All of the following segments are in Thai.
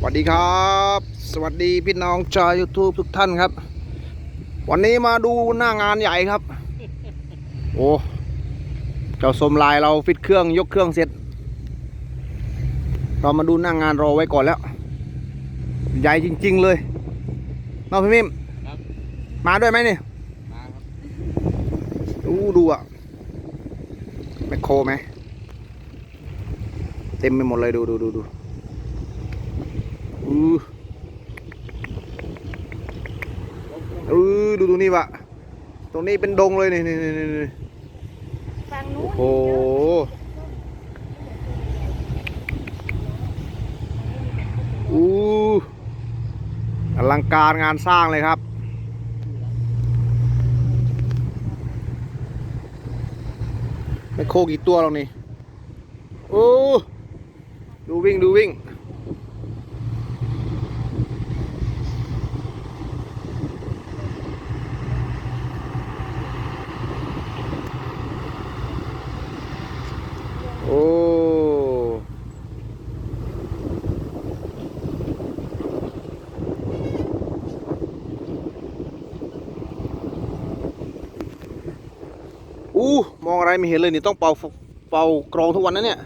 สวัสดีครับ สวัสดีพี่น้องชาว YouTube ทุกท่านครับ วันนี้มาดูหน้างานใหญ่ครับ โอ้เจ้าสมลายเราฟิตเครื่องยกเครื่องเสร็จ เรามาดูหน้างานรอไว้ก่อนแล้ว ใหญ่จริง ๆ เลยน้องพี่มิมครับมาด้วยไหมนี่มาครับดูดูอะแมคโครไหมเต็มไปหมดเลยดูดูดูดู อืออือดูตรงนี้วะตรงนี้เป็นดงเลยนี่นี่นี่นี่นี่ฝั่งนู้โอ้นโหอู้อลังการงานสร้างเลยครับไมโครกี่ตัวเรานี่ โอ้ ดูวิ่ง ดูวิ่ง โอ้ อู้มองอะไรไม่เห็นเลยนี่ต้องเป่าฟเป่ากรองทุกวันนะเนี่ย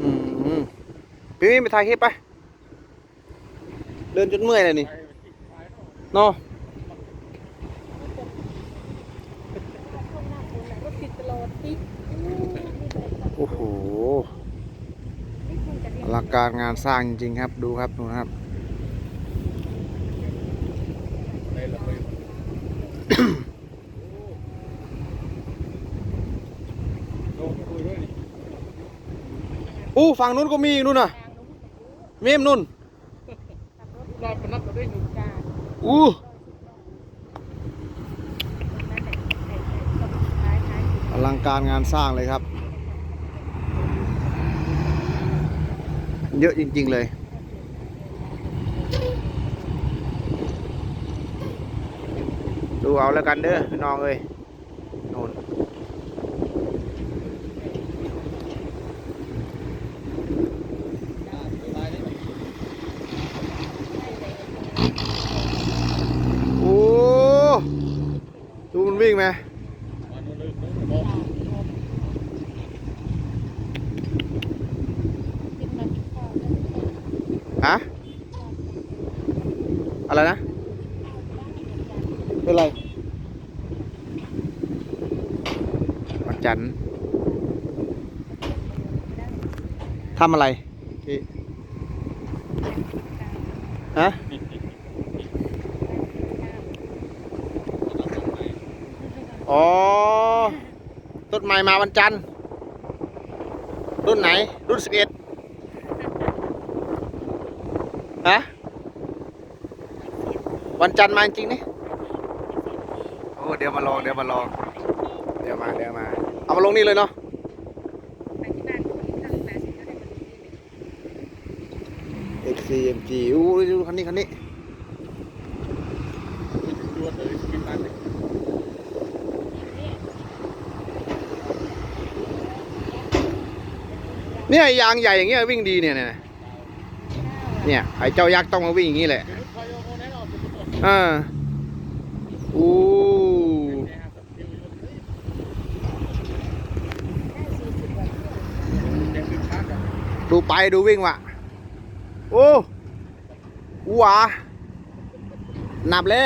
อืมพี่มี่ไปถ่ายคลิปไป เดินจนเมื่อยเลยนี่เนาะก็ติดตลอดติดโอ้โหนี่คุณจะเรียอลังการงานสร้างจริงๆครับ ดูครับดูนะครับ ไปละไปโอู้ฝั่งนู้นก็มีอีกนู่นน่ะ เมมนู่นรถรอบมันนับเราได้หนึ่งจ้าอู้นั่นแหละไอ้ไอ้ตรงท้ายท้ายสุดอลังการงานสร้างเลยครับ เยอะจริง ๆ เลย ดูเอาแล้วกันเด้อน้องเอ้ยนู่นโอ้ดูมันวิ่งไหมอะอะไรนะ เป็นไรวันจันทร์ทำอะไรพี่ฮะอ๋อต้นไม้มาวันจันทร์รุ่นไหน รุ่นสิบเอ็ดฮะวันจันทร์มาจริงๆนี่โอ้ เดี๋ยวมาลอง เดี๋ยวมาลอง เดี๋ยวมาเดี๋ยวมา เอามาลงนี่เลยเนาะไปที่บ้านคนที่ทำมาเสร็มาดูนี่เลย XCMG อู้ดูคันนี้คันนี้เนี่ยยางใหญ่อย่างเงี้ยวิ่งดีเนี่ยเนี่ยเนี่ยไอ้เจ้ายักษ์ต้องมาวิ่งอย่างงี้แหละอยเอาโน่นแน่นอน อ่าอู้ ได้สี่สิบกว่าเที่ยว แกขึ้นช้ากัน ดูไปดูวิ่งว่ะ โอ้อู้หวาหนับเลย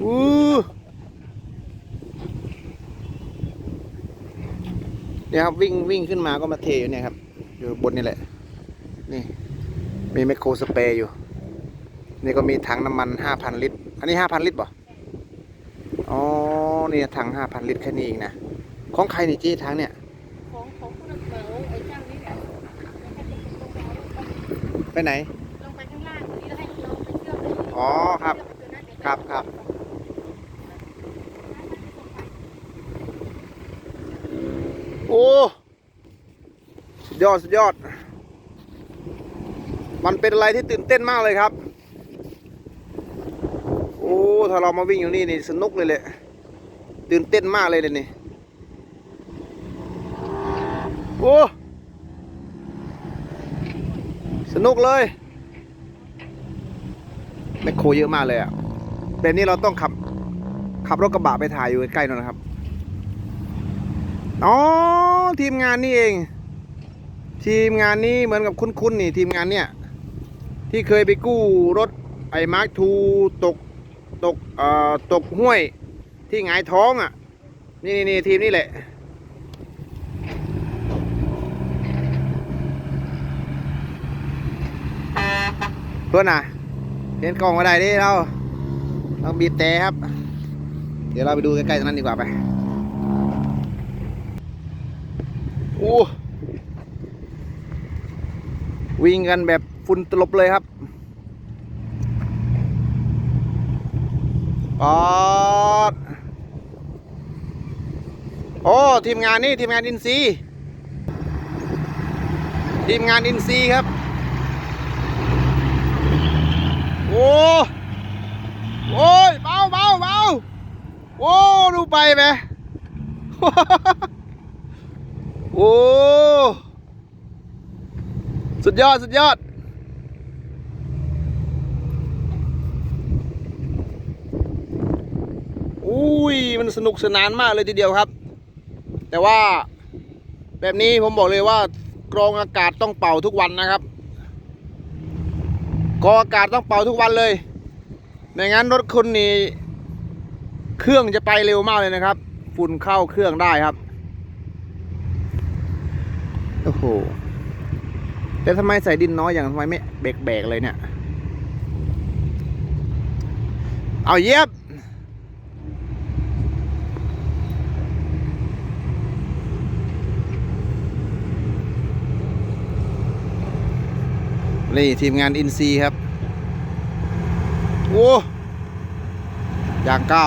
อู้เนี่ยครับวิ่งวิ่งขึ้นมาก็มาเทอยู่เนี่ยครับ อยู่บนนี่แหละ นี่มีไมโครสเปรย์อยู่ นี่ก็มีถังน้ำมันห้าพันลิตร อันนี้ห้าพันลิตรป่ะอ๋อเนี่ยถังห้าพันลิตรแค่นี้เองนะ ของใครนี่เจ๊ถังเนี่ย ของของผู้รับเหมาไอ้เจ้านี่แหละไปไหน ลงไปข้างล่างนี่แล้วให้น้องไปเชื่อมเลยอ๋อครับ ครับครับโอ้สุดยอดสุดยอด มันเป็นอะไรที่ตื่นเต้นมากเลยครับ โอ้ ถ้าเรามาวิ่งอยู่นี่นี่สนุกเลยแหละ ตื่นเต้นมากเลยเดี๋ยวนี้ โอ้ สนุกเลยแมคโครเยอะมากเลยอะ่ะแบบนี้เราต้องขับ ขับรถกระบะไปถ่ายอยู่ใกล้ๆนั่นนะครับ อ๋อ ทีมงานนี่เอง ทีมงานนี้เหมือนกับคุ้นๆนี่ ทีมงานเนี่ย ที่เคยไปกู้รถไอ้มาร์คทูตกตกเอ่อตกห้วยที่หงายท้องอะ นี่นี่ทีมนี่แหละ เพื่อนน่ะเห็นกล้องมาได้ดิเราต้องบีบแต่ครับ เดี๋ยวเราไปดูใกล้ๆตรงนั้นดีกว่าไปโอ้วิ่งกันแบบฝุ่นตลบเลยครับปอดโอ้ทีมงานนี่ทีมงานอินซีทีมงานอินซีครับ โอ้โอ้ยเบาเบาเบาโอ้ดูไปไหมโอ้สุดยอด สุดยอด อุ้ย มันสนุกสนานมากเลยทีเดียวครับ แต่ว่าแบบนี้ผมบอกเลยว่ากรองอากาศต้องเป่าทุกวันนะครับ กออากาศต้องเป่าทุกวันเลยไม่งั้นรถคุณนี่เครื่องจะไปเร็วมากเลยนะครับ ฝุ่นเข้าเครื่องได้ครับโอ้โหแต่ทำไมใส่ดินน้อยอย่างทำไมไม่แบกๆเลยเนี่ย เอาเย็บ นี่ทีมงานอินซีครับโอ้ยางเก้า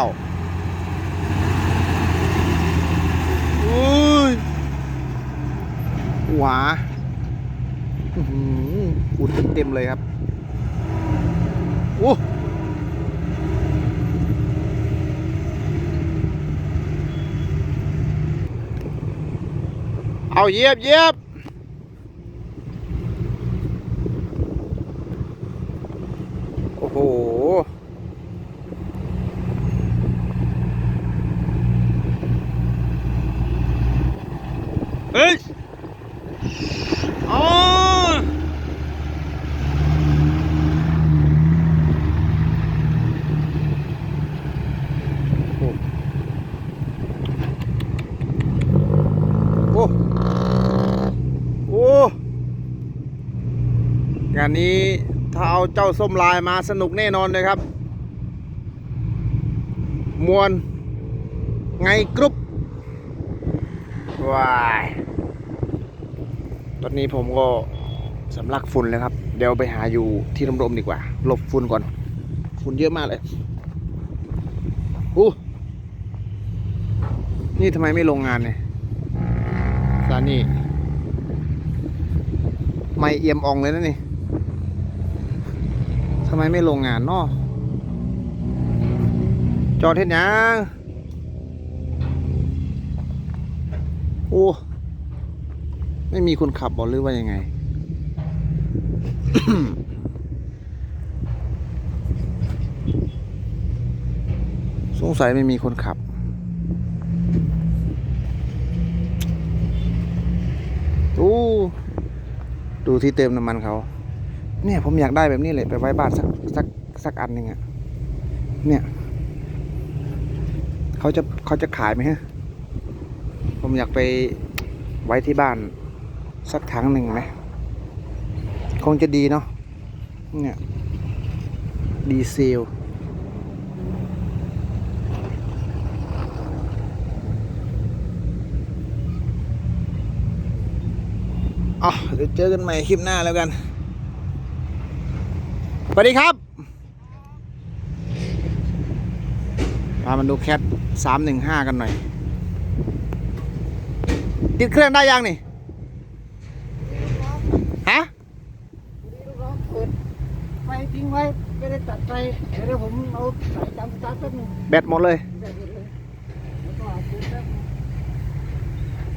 อุ้ยหวาอุดเต็มเลยครับโอ้เอาเยียบเยียบ โอ้โห เฮ้ย อ๋อ โอ้ โอ้ งานนี้ถ้าเอาเจ้าส้มลายมาสนุกแน่นอนเลยครับ มวน ไงกรุ๊ปว้ายตอนนี้ผมก็สำลักฝุ่นแล้วครับ เดี๋ยวไปหาอยู่ที่ร่มๆดีกว่า หลบฝุ่นก่อน ฝุ่นเยอะมากเลยอู้นี่ทำไมไม่ลงงานเนี่ยซานี่ไม่เอี่ยมอ่องเลยนะนี่ ทำไมไม่ลงงานเนาะจอดเห็นยังโอ้ ไม่มีคนขับบอกหรือว่ายังไง สงสัยไม่มีคนขับ โอ้ ดูที่เติมน้ำมันเขา เนี่ยผมอยากได้แบบนี้เลยไปไว้บ้านสักสักสักอันหนึ่งอะเนี่ยเขาจะเขาจะขายไหมฮะ ผมอยากไปไว้ที่บ้านสักถังหนึ่งไหมคงจะดีเนาะเนี่ยดีเซลอ๋อเดี๋ยวเจอกันใหม่คลิปหน้าแล้วกัน สวัสดีครับพามันดูแคทสามหนึ่งห้ากันหน่อย ติดเครื่องได้ยังนี่ฮะเปิดไฟทิ้งไว้ไม่ได้ตัดไฟเดี๋ยวผมเอาสายจำสตาร์ทแป๊บนึงแบตหมดเลยเดี๋ยว